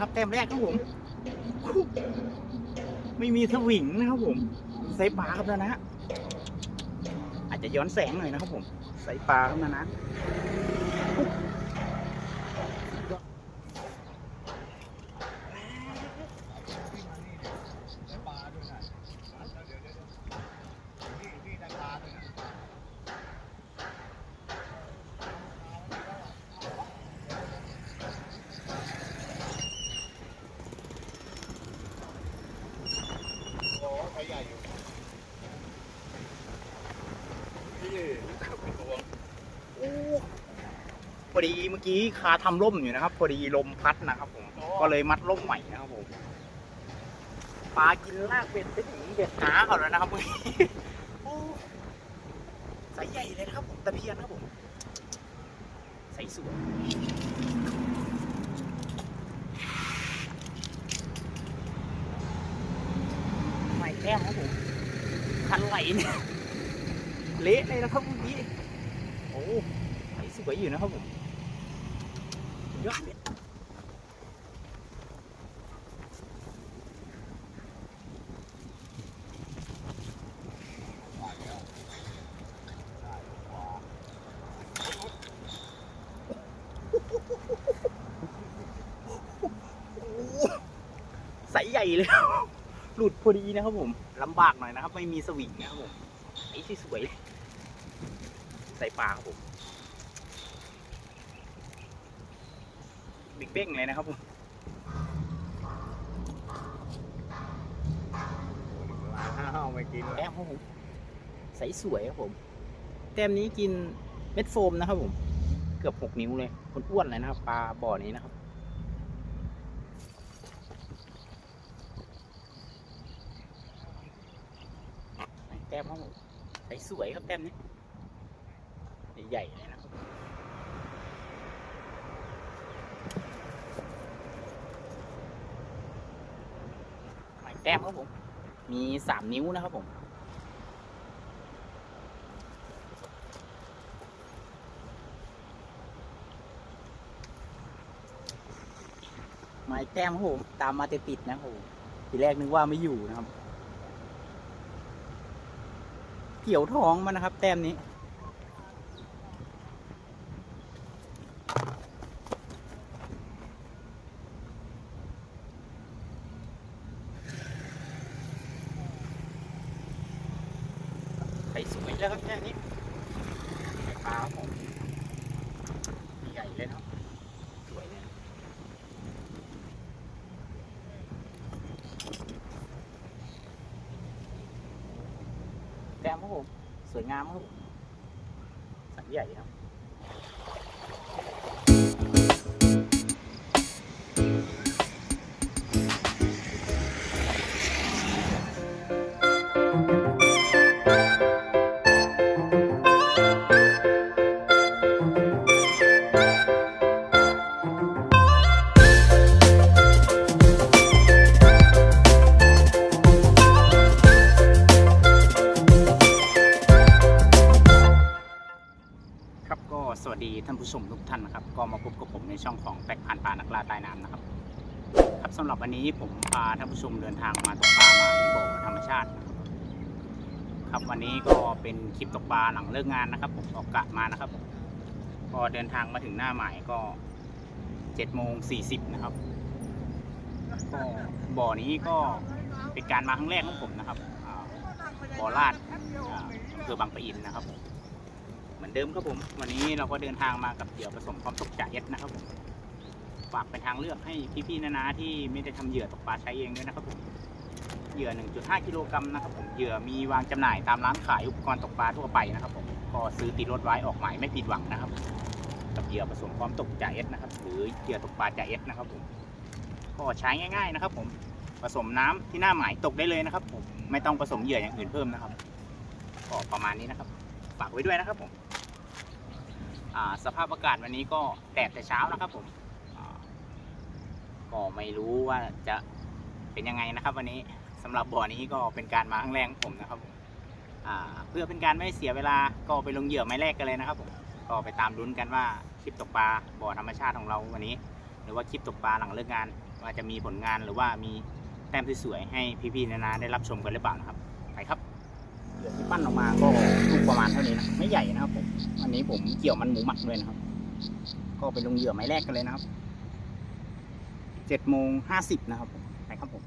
ครับแต้มแรกครับผม ไม่มีสวิงนะครับผมใส่ปลาครับนะนะอาจจะย้อนแสงหน่อยนะครับผมใส่ปลาครับนะนะ ใหญ่อยู่นี่ตัวโอ้พอดีเมื่อกี้คาทำร่มอยู่นะครับ พอดีลมพัดนะครับผม ก็เลยมัดร่มใหม่นะครับผม ปลากินลากเบ็ดไปถึงเบ็ดหาเขาแล้วนะครับเมื่อกี้สายใหญ่เลยนะครับผมตะเพียนครับผม ใสสวยใหม่แก้มครับผมคันไหล เนี่ยเละเลยนะครับเมื่อกี้โอ้ใสสวยอยู่นะครับผมยอดเลยใสใหญ่เลย หลุดพอดีนะครับผมลำบากหน่อยนะครับ ไม่มีสวิงนะครับผมไอ้ที่สวยใส่ปลาครับผมบิ๊กเบ้งเลยนะครับผมอ้าวไม่กินเลยแต้มครับผมใสสวยครับผม แต้มนี้กินเม็ดโฟมนะครับผม เกือบหกนิ้วเลยคนอ้วนเลยนะครับ ปลาบ่อนี้นะครับ แต้มครับผมใสสวยครับ แต้มนี้ใหญ่เลยนะครับหมายแต้มครับผม มีสามนิ้วนะครับผมหมายแต้มครับผมตามมาติดๆนะครับผมทีแรกนึกว่าไม่อยู่นะครับ เกี่ยวท้องมันนะครับ แต้มนี้ ใส่สวยแล้วครับแค่นี้ใส่ปลาครับผมใหญ่เลยนะครับสวยเลยแต้ม ครับผม สวยงามครับผมสันใหญ่ครับ วันนี้ผมพาท่านผู้ชมเดินทางมาตกปลามาที่บ่อธรรมชาติ ครับวันนี้ก็เป็นคลิปตกปลาหลังเลิกงานนะครับ ผมออกกะมานะครับผมก็เดินทางมาถึงหน้าหมายก็เจ็ดโมงสี่สิบนะครับก็บ่อนี้ก็เป็นการมาครั้งแรกของผมนะครับบ่อลาดอ่าอำเภอบางปะอินนะครับผมเหมือนเดิมครับผม วันนี้เราก็เดินทางมากับเหยื่อผสมความตกจ่าเอสนะครับผม ฝากเป็นทางเลือกให้พี่ๆนานาที่ไม่ได้ทำเหยื่อตกปลาใช้เองด้วยนะครับผมเหยื่อ 1.5 กิโลกรัมนะครับผมเหยื่อมีวางจำหน่ายตามร้านขายอุปกรณ์ตกปลาทั่วไปนะครับผมก็ซื้อติดรถไว้ออกหมายไม่ผิดหวังนะครับ กับเหยื่อผสมความตกจ่าเอสนะครับ หรือเหยื่อตกปลาจ่าเอสนะครับผมก็ใช้ง่าย ๆนะครับ ผมผสมน้ำที่หน้าหมายตกได้เลยนะครับผมไม่ต้องผสมเหยื่ออย่างอื่นเพิ่มนะครับก็ประมาณนี้นะครับ ฝากไว้ด้วยนะครับผมสภาพอากาศวันนี้ก็แดดแต่เช้านะครับผม ก็ไม่รู้ว่าจะเป็นยังไงนะครับ วันนี้สำหรับบ่อนี้ก็เป็นการมาครั้งแรกของผมนะครับผมเพื่อเป็นการไม่เสียเวลาก็ไปลงเหยื่อไม้แรกกันเลยนะครับผมก็ไปตามลุ้นกันว่าคลิปตกปลาบ่อธรรมชาติของเราวันนี้ หรือว่าคลิปตกปลาหลังเลิกงาน ว่าจะมีผลงานหรือว่ามีแต้มสวยๆให้พี่ๆนานาได้รับชมกันหรือเปล่านะครับไปครับเหยื่อที่ปั้นออกมาก็ลูกประมาณเท่านี้นะไม่ใหญ่นะครับผมวันนี้ผมเกี่ยวมันหมูหมักด้วยนะครับ ก็ไปลงเหยื่อไม้แรกกันเลยนะครับ เจ็ดโมงห้าสิบนะครับไปครับผม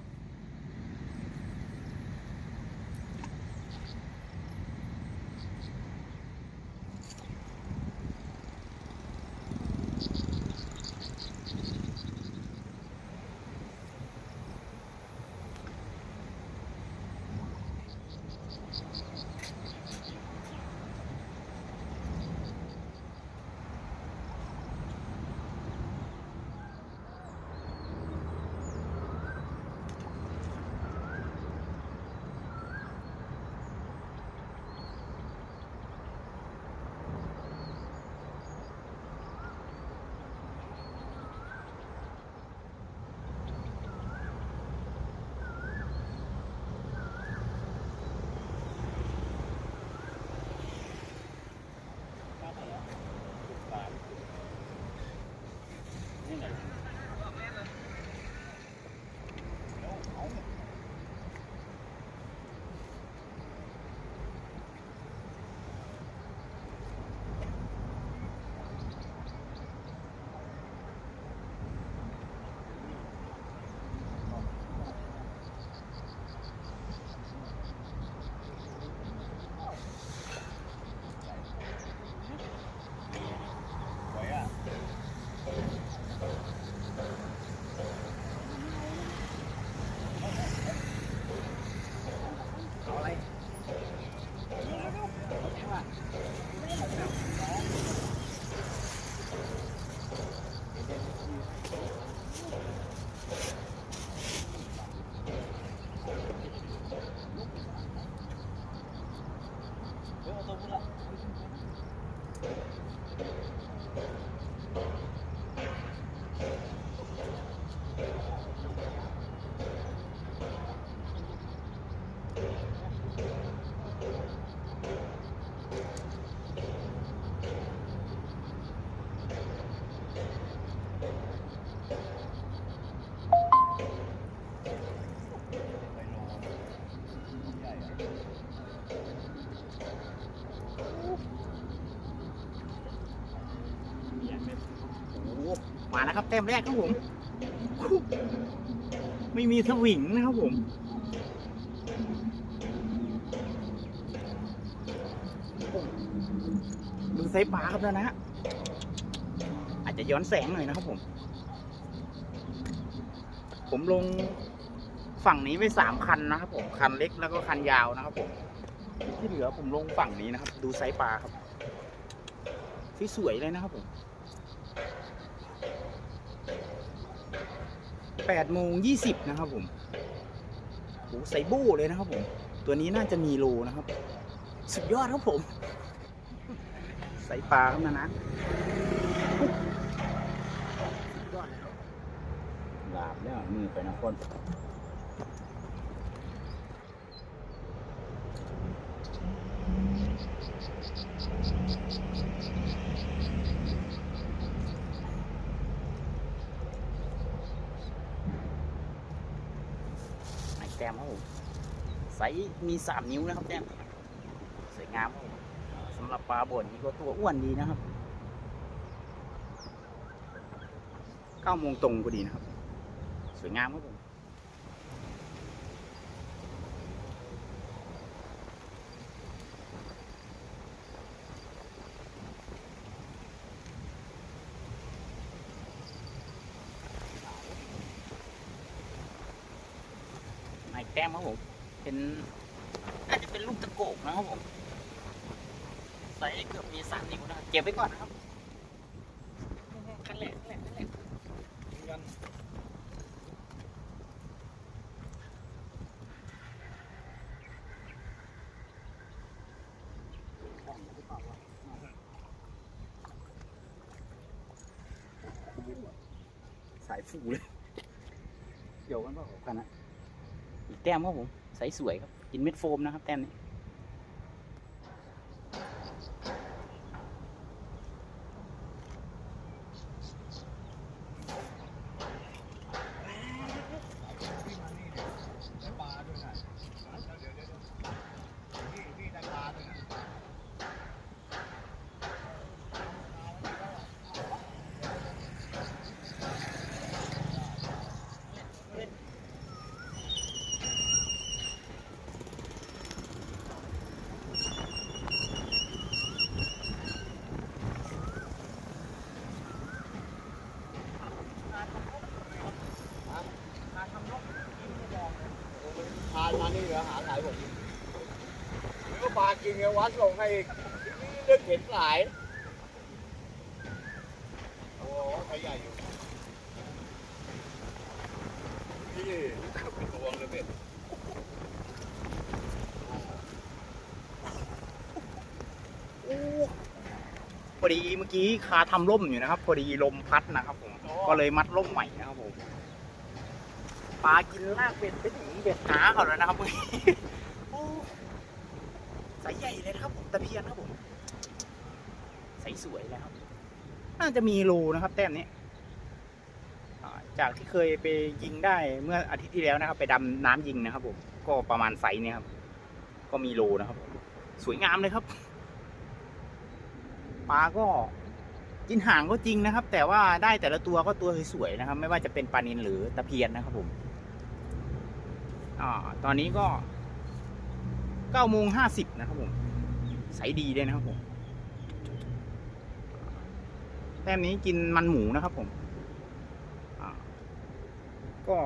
ครับแต้มแรกครับผม ไม่มีสวิงนะครับผม ดูไซส์ปลาครับแล้วนะฮะอาจจะย้อนแสงหน่อยนะครับผม ผมลงฝั่งนี้ไปสามคันนะครับผม คันเล็กแล้วก็คันยาวนะครับผม ที่เหลือผมลงฝั่งนี้นะครับ ดูไซส์ปลาครับที่สวยเลยนะครับผม แปดโมงยี่สิบนะครับผมโอ้ไซส์โบ้เลยนะครับผม ตัวนี้น่าจะมีโลนะครับ สุดยอดครับผม ใส่ปลาครับนะนะดาบแล้วมือไปนะคนไอ้แต้มครับผมไซ ส์มีสามนิ้วนะครับแต้มสวยงามครับสำหรับปลาบ่นนี้ก็ตัวอ้วนดีนะครับเก้าโมงตรงพอดีนะครับ สวยงามครับผมไม้แต้มครับผม เป็นน่าจะเป็นลูกตะโกกนะครับผมไซส์เกือบมีสามนิ้วนะครับเก็บไว้ก่อนนะครับขั้นแรกขั้นแรกขั้นแรกสายฟูเลยเดี๋ยวกันเปล่ากันนะอีกแต้ มครับผมใสสวยครับกินเม็ดโฟมนะครับแต้มนี้ กินไงวัดส่งให้เรื่องเข็นสาย โอ้ใครใหญ่อยู่พี่เป็นตัวงเลยเป็ดพอดีเมื่อกี้คาทำร่มอยู่นะครับ พอดีลมพัดนะครับผม ก็เลยมัดร่มใหม่นะครับผม ปลากินลากเบ็ดไปถึงเบ็ดหาเขาแล้วนะครับเมื่อกี้ โอ้ใสใหญ่เลยนะครับผมตะเพียนครับผมใสสวยเลยครับ น่าจะมีรูนะครับ แต้มนี้อ่าจากที่เคยไปยิงได้เมื่ออาทิตย์ที่แล้วนะครับ ไปดำน้ำยิงนะครับ ผม ก็ประมาณไซส์นี้ครับ ก็มีรูนะครับ สวยงามเลยครับปลาก็กินห่างก็จริงนะครับ แต่ว่าได้แต่ละตัวก็ตัวสวยๆนะครับ ไม่ว่าจะเป็นปลานินหรือตะเพียนนะครับผมอ่าตอนนี้ก็ เก้าโมงห้าสิบนะครับผมใสดีเลยนะครับผม แต้มนี้กินมันหมูนะครับผมก็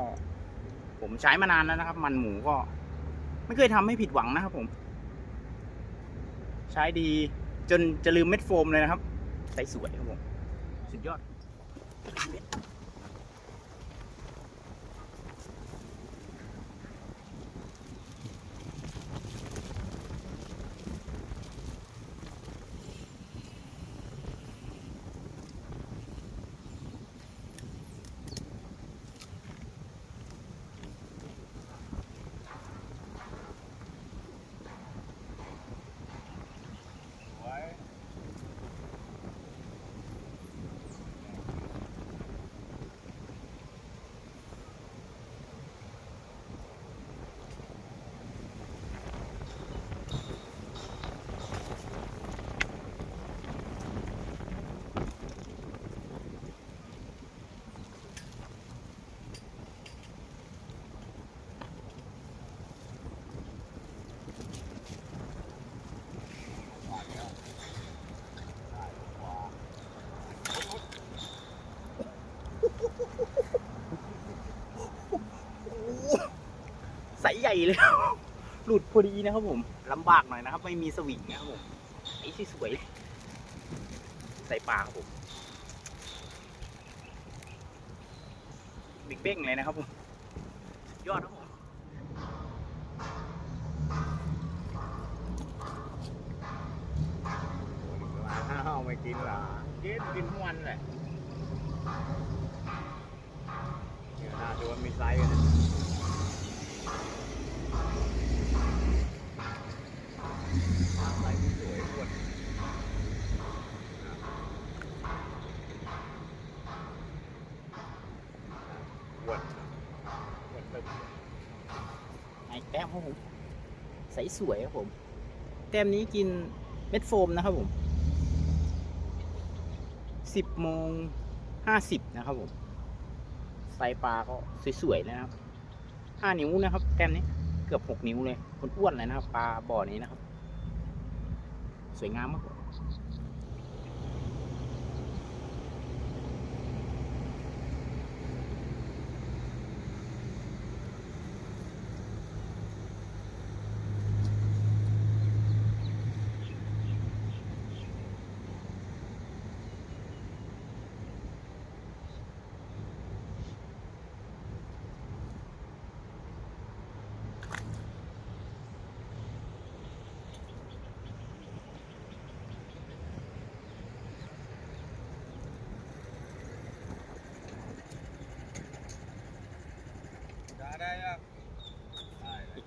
ผมใช้มานานแล้วนะครับ มันหมูก็ ไม่เคยทำให้ผิดหวังนะครับผม ใช้ดีจนจะลืมเม็ดโฟมเลยนะครับ ใสสวยครับผม สุดยอด ใสใหญ่เลยหลุดพอดีนะครับผมลำบากหน่อยนะครับ ไม่มีสวิงนะครับผมไอ้ที่สวย ใส่ปลาครับผมบิ๊กเบ้งเลยนะครับผมสุดยอดครับผมมาห้าวไม่กินเหรอกินกินทุกวันแหละเนี่ยน่าดูว่ามีไซส์กันนะไซส์ที่สวยอ้วนอ้วนอ้วนตึ๊บ ไอ้แต้มครับผม ใสสวยครับผม แต้มนี้กินเม็ดโฟมนะครับผมสิบโมงห้าสิบนะครับผมไซส์ปลาก็สวยๆเลยนะครับห้านิ้วนะครับ แต้มนี้เกือบหกนิ้วเลยคนอ้วนเลยนะครับ ปลาบ่อนี้นะครับ สวยงามมาก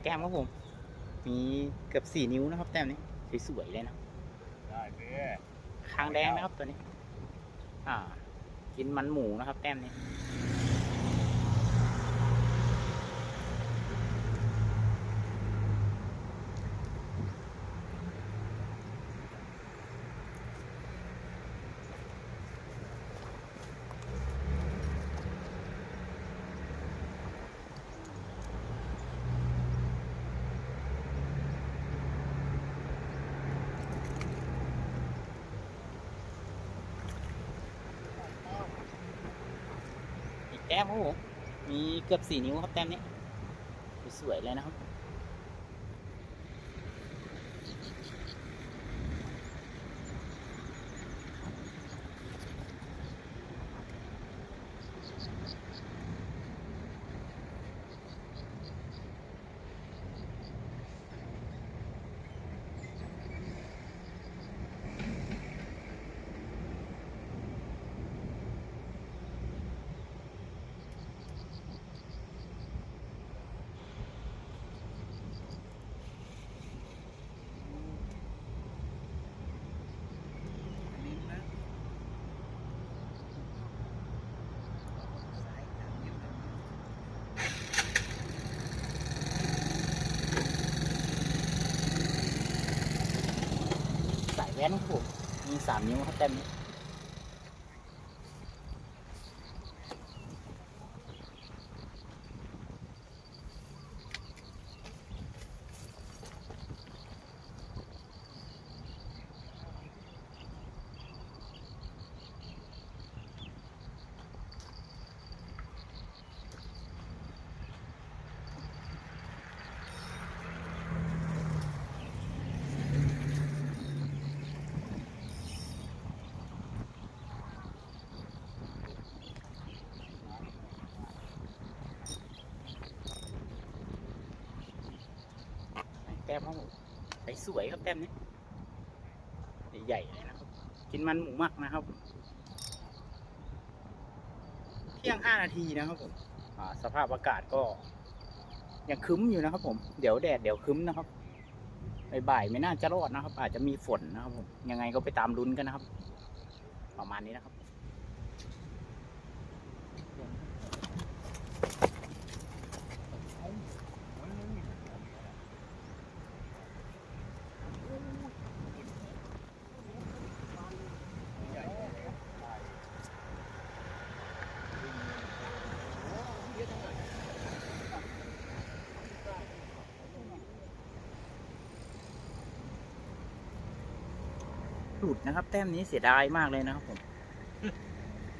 ผมอีกแต้มครับผม มีเกือบสี่นิ้วนะครับ แต้มนี้สวยๆเลยนะได้เด้คางแดงนะครับตัวนี้ อ่า กินมันหมูนะครับ แต้มนี้ แต้มครับผมมีเกือบสี่นิ้วครับแต้มนี้ สวยเลยนะครับ นครับผมมีสามนิ้วครับแต้มนี้ ต้มครับผมใสสวยครับแต้มนี้ใหญ่เลยนะครับ กินมันหมูมักนะครับเที่ยงห้านาทีนะครับผมสภาพอากาศก็ ยังคึ้มอยู่นะครับ ผมเดี๋ยวแดดเดี๋ยวคึ้มนะครับบ่ายๆไม่น่าจะรอดนะครับ อาจจะมีฝนนะครับผมยังไงก็ไปตามลุ้นกันนะครับ ประมาณนี้นะครับ หลุดนะครับ แต้มนี้เสียดายมากเลยนะครับผม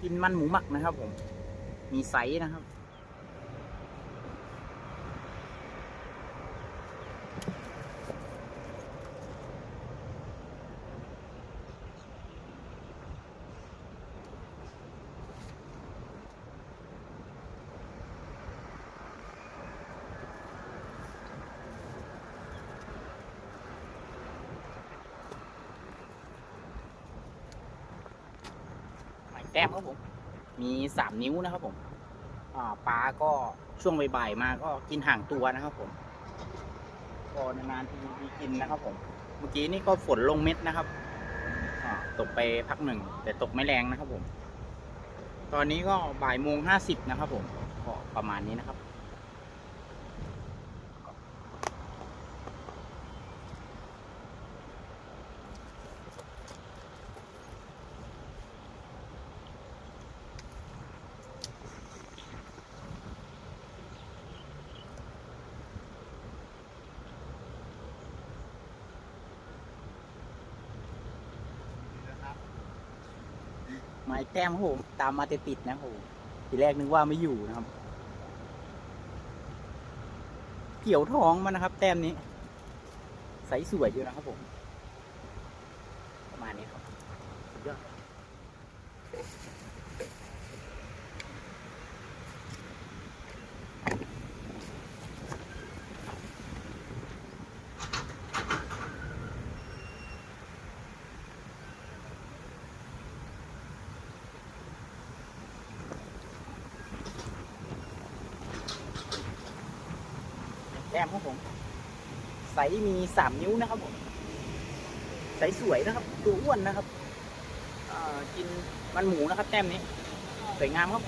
กินมันหมูหมักนะครับผม มีไซส์นะครับ แก้มครับผม มีสามนิ้วนะครับผมอ่าปลาก็ช่วงบ่ายๆมาก็กินห่างตัวนะครับผมก็นานๆทีมีกินนะครับผม เมื่อกี้นี่ก็ฝนลงเม็ดนะครับอ่าตกไปพักหนึ่ง แต่ตกไม่แรงนะครับผม ตอนนี้ก็บ่ายโมงห้าสิบนะครับผมก็ประมาณนี้นะครับ แต้มครับผมตามมาติดๆนะครับผมทีแรกนึกว่าไม่อยู่นะครับ เกี่ยวท้องมันนะครับ แต้มนี้ ใสสวยอยู่นะครับผม ประมาณนี้ครับสุดยอดแต้มครับผม ไซส์ มีสามนิ้วนะครับผมใสสวยนะครับตัวอ้วนนะครับกินมันหมูนะครับ แต้มนี้สวยงามครับ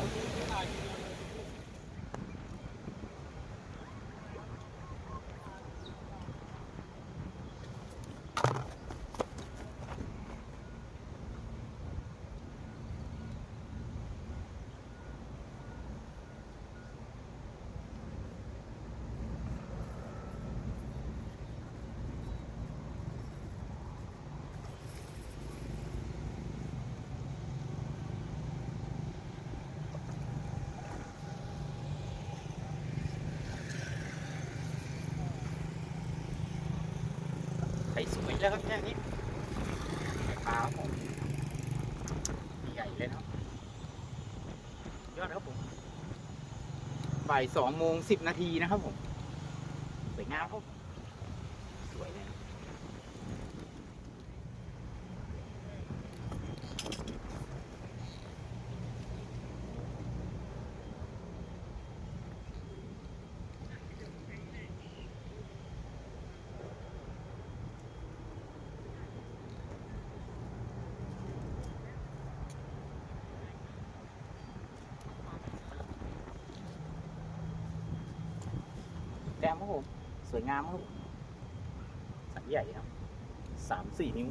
ผมใสสวยแล้วครับแค่นี้ปลาครับผมใหญ่เลยครับยอดครับผมบ่ายสองโมงสิบนาทีนะครับผมสวยงามครับ แต้มครับผม สวยงามครับผมสันใหญ่ครับสามสี่นิ้ว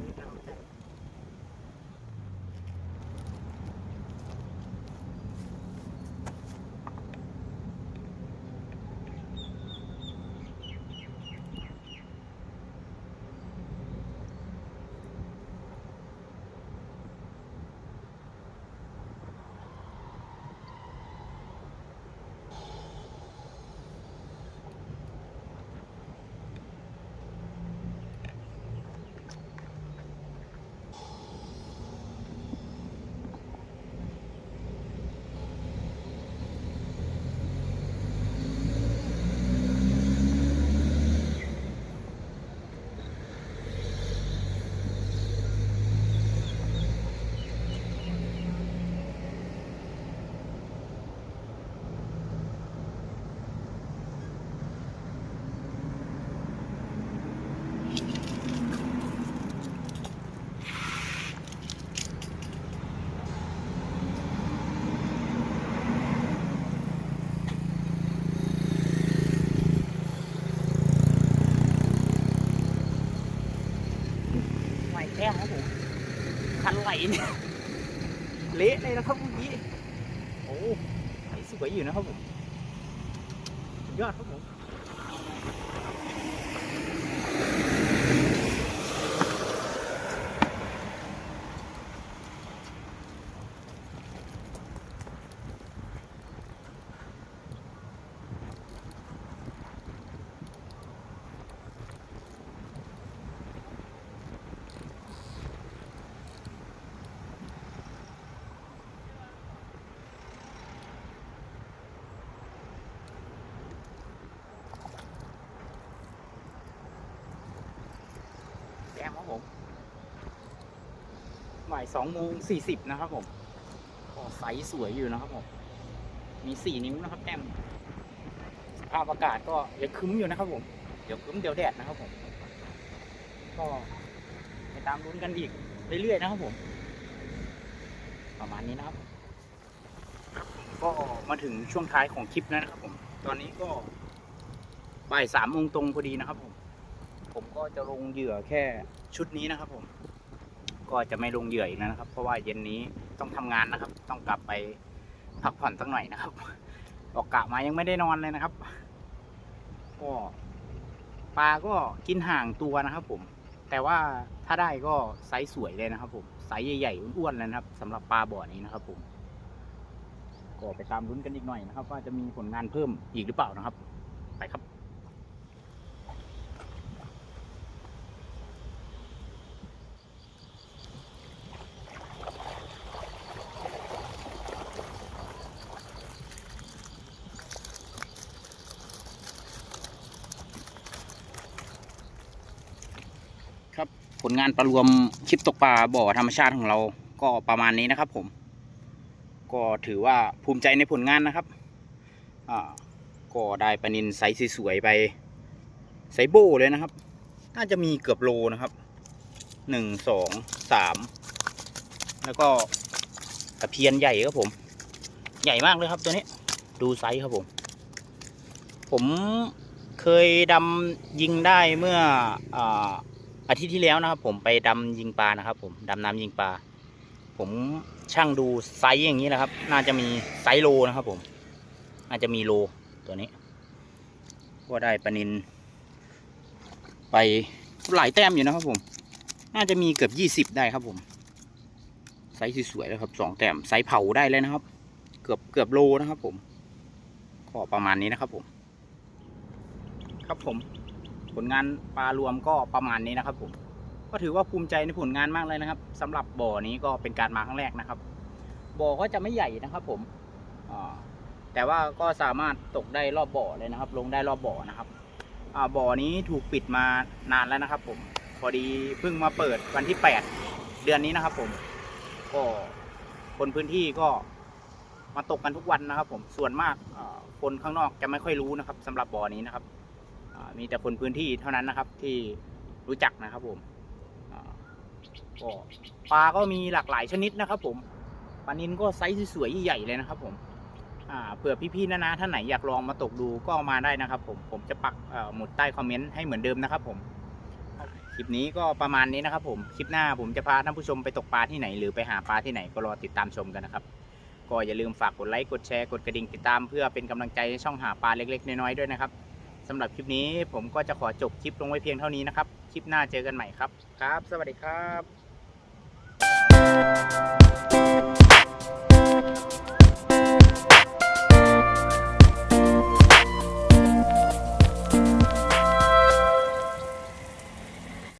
ม่แก้มครับผมคันไหลเนี่ยเละเลยนะครับเมื่อกี้โอ้สวยอยู่นะครับผมยอดครับผม สองโมงสี่สิบนะครับผมก็ไซส์สวยอยู่นะครับผม มีสี่นิ้วนะครับแก้มสภาพอากาศก็ยังคึ้มอยู่นะครับผม เดี๋ยวคึ้มเดี๋ยวแดดนะครับผม ก็ไปตามลุ้นกันอีกเรื่อยๆนะครับผม ประมาณนี้นะครับ ก็มาถึงช่วงท้ายของคลิปแล้วนะครับผม ตอนนี้ก็บ่ายสามโมงตรงพอดีนะครับผม ผมก็จะลงเหยื่อแค่ชุดนี้นะครับผม ก็จะไม่ลงเหยื่ออีกแล้วนะครับ เพราะว่าเย็นนี้ต้องทำงานนะครับ ต้องกลับไปพักผ่อนสักหน่อยนะครับออกกะมายังไม่ได้นอนเลยนะครับก็ปลาก็กินห่างตัวนะครับ ผม แต่ว่าถ้าได้ก็ไซส์สวยเลยนะครับ ผมไซส์ใหญ่ๆอ้วนๆเลยนะครับสำหรับปลาบ่อนี้นะครับ ผมก็ไปตามลุ้นกันอีกหน่อยนะครับ ว่าจะมีผลงานเพิ่มอีกหรือเปล่านะครับ ไปครับ ลงานประรวมคลิปตกปลาบ่อธรรมชาติของเราก็ประมาณนี้นะครับ ผม ก็ถือว่าภูมิใจในผลงานนะครับก็ได้ปลานินไซส์สวยๆไปไซส์โบเลยนะครับ น่าจะมีเกือบโลนะครับหนึ่งสองสามแล้วก็ตะเพียนใหญ่ครับผม ใหญ่มากเลยครับตัวนี้ ดูไซส์ครับผม ผมเคยดำยิงได้เมื่ออ อาทิตย์ที่แล้วนะครับ ผมไปดำยิงปลานะครับ ผมดำน้ำยิงปลาผมช่างดูไซส์อย่างนี้นะครับ น่าจะมีไซส์โลนะครับ ผม น่าจะมีโลตัวนี้ ก็ได้ปลานินไปหลายแต้มอยู่นะครับ ผม น่าจะมีเกือบยี่สิบได้ครับ ผม ไซส์สวยๆแล้วครับสองแต้มไซส์เผาได้เลยนะครับ เกือบเกือบโลนะครับ ผมก็ประมาณนี้นะครับ ผม ครับผม ผลงานปลารวมก็ประมาณนี้นะครับผมก็ถือว่าภูมิใจในผลงานมากเลยนะครับสำหรับบ่อนี้ก็เป็นการมาครั้งแรกนะครับ บ่อก็จะไม่ใหญ่นะครับ ผมแต่ว่าก็สามารถตกได้รอบบ่อเลยนะครับ ลงได้รอบบ่อนะครับบ่อนี้ถูกปิดมานานแล้วนะครับ ผมพอดีเพิ่งมาเปิดวันที่แปดเดือนนี้นะครับ ผมก็คนพื้นที่ก็มาตกกันทุกวันนะครับ ผมส่วนมากคนข้างนอกจะไม่ค่อยรู้นะครับสำหรับบ่อนี้นะครับ มีแต่คนพื้นที่เท่านั้นนะครับ ที่รู้จักนะครับผมก็ปลาก็มีหลากหลายชนิดนะครับ ผมปลานินก็ไซส์สวยๆใหญ่ๆเลยนะครับ ผมเผื่อพี่ๆนะนะท่านไหนอยากลองมาตกดูก็มาได้นะครับ ผมผมจะปักหมุดใต้คอมเมนต์ให้เหมือนเดิมนะครับ ผมคลิปนี้ก็ประมาณนี้นะครับ ผมคลิปหน้าผมจะพาท่านผู้ชมไปตกปลาที่ไหน หรือไปหาปลาที่ไหนก็รอติดตามชมกันนะครับก็อย่าลืมฝากกดไลค์กดแชร์กดกระดิ่งติดตามเพื่อเป็นกำลังใจในช่องหาปลาเล็กๆน้อยๆด้วยนะครับ สำหรับคลิปนี้ผมก็จะขอจบคลิปลงไว้เพียงเท่านี้นะครับ คลิปหน้าเจอกันใหม่ครับ ครับ สวัสดีครับ